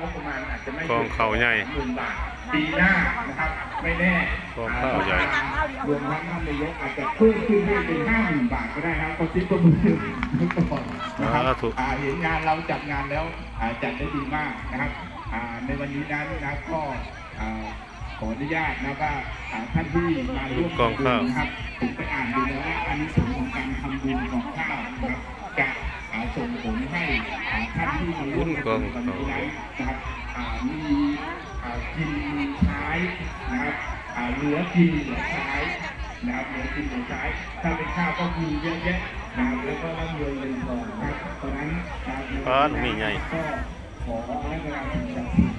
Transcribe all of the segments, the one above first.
งบประมาณอาจจะไม่กองเขาใหญ่หมื่นบาทปีหน้านะครับไม่แน่กองเขาใหญ่รวมทั้งท่านนายกอาจจะเพิ่มขึ้นให้เป็นห้าหมื่นบาทก็ได้นะครับก็ซิปก็มือนึกก่อนนะครับสาธุอ่าเห็นงานเราจัดงานแล้วอ่าจัดได้ดีมากนะครับอ่าในวันนี้นั้นนะครับก็อ่าขออนุญาตนะว่าอ่าท่านที่มาร่วมกองข้าวนะครับผมไปอ่านดูแล้วว่าอันนี้ส่วาท่านที่มานะครับมีกินท้ายนะครับเหลือกินเหลือใช้นะครับเหลือกินเหลือใช้ถ้าเป็นข้าวก็มีเยอะแยะนะครับแล้วก็ร่ำรวยเงินทองนะครับเพราะนั้นนะครับในอ๋อวันมีนี้ไงก็ขอให้เวลาสิ่งศักดิ์สิท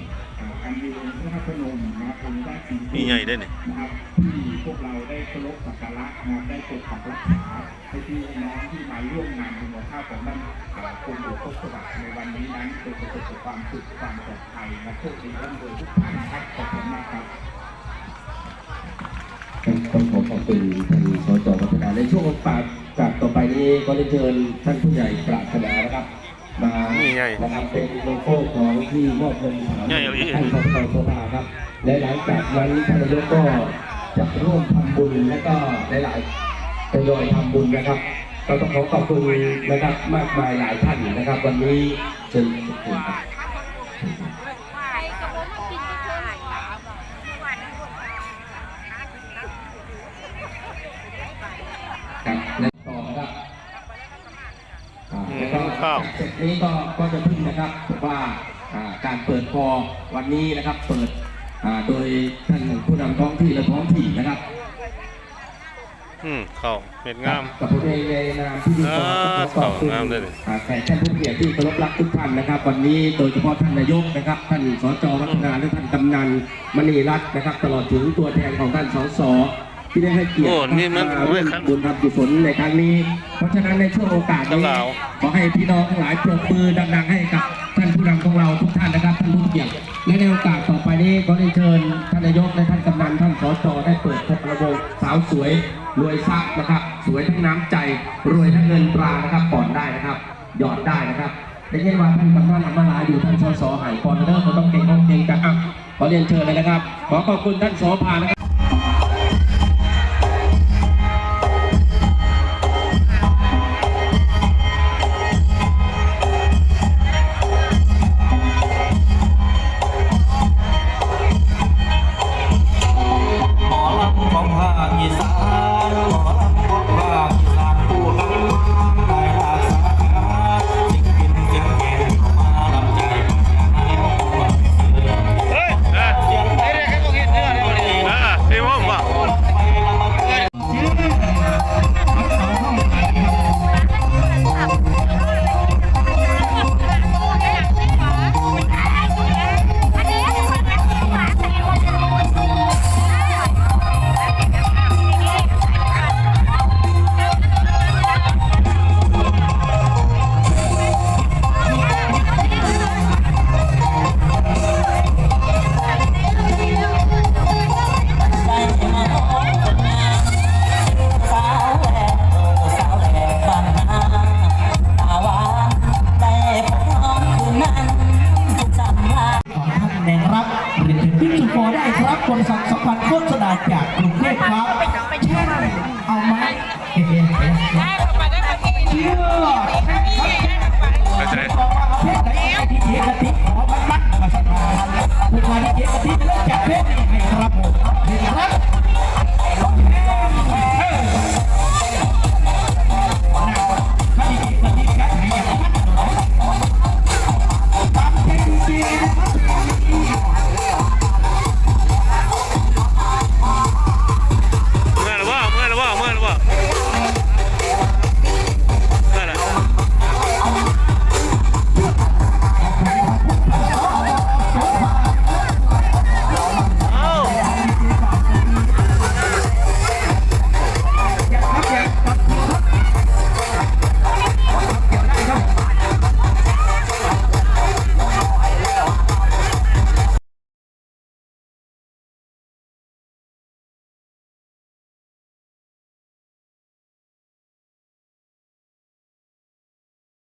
ธิ์อ่าอันมีองค์พระพนมนะครับองค์พระศรีมีไงได้เนี่ยนะครับที่พวกเราได้เคารพสักการะนะครับได้ปกปักรักษาให้พี่น้องที่มาร่วมงานบุญของข้าวของท่านอ่ากรมหลวงพ่อสวัสดิ์ในวันนี้นั้นเป็นประสบกับความสุขความปลอดภัยและโชคดีร่ำรวยทุกท่านครับขอบคุณมากครับต้องขอขอบคุณท่านสจวัฒนาในช่วงโอกาสจากต่อไปนี้ก็ได้เชิญท่านผู้ใหญ่ปรารถนานะครับ มานี่ไงนะครับเป็นโลโก้ของที่มอบเงินสามนี่เอาอีกท่านสจโซภาครับและหลังจากนั้นท่านนายกก็จะร่วมทำบุญและก็หลายๆทยอยทำบุญนะครับเราต้องขอขอบคุณนะครับมากมายหลายท่านนะครับ วันนี้เชิญทุกคนครับครับ แล้วก็ข้าวเสร็จนี้ก็ก็จะพึ่งนะครับว่าอ่าการเปิดคอวันนี้นะครับ เปิดอ่าโดยท่านผู้นำท้องที่และท้องถิ่นนะครับอืมเข้าเม็ดงามกับผมเองในนามที่ดีอ่าขอขอบคุณเข้างามเลยนี่อ่าแขกท่านผู้เกียรติที่เคารพรักทุกท่านนะครับ วันนี้โดยเฉพาะท่านนายกนะครับ ท่านสจวัฒนาและท่านกำนันมณีรัตน์นะครับ ตลอดถึงตัวแทนของท่านสส ที่ได้ให้เกียรติโอ้นี่มันาร่วมบุญทำกุศลในครั้งนี้ เพราะฉะนั้นในช่วงโอกาสนี้ตลาวขอให้พี่น้องทั้งหลายปรบมือดังๆให้กับท่านผู้นำของเราทุกท่านนะครับท่านผู้เกียรติและในโอกาสต่อไปนี้ขอได้เชิญท่านนายกและท่านกำนันท่านสจได้เปิดพบระบบสาวสวยรวยทรัพย์นะครับ สวยทั้งน้ำใจรวยทั้งเงินตรานะครับก่อนได้นะครับ หยอดได้นะครับได้ยินว่าท่านกำนันอำมาลาอยู่ท่านสสหายปอนเดอร์เขาต้องเก่งต้องเก่งกันอะขอเรียนเชิญเลยนะครับ ขอขอบคุณท่านสภานะครับ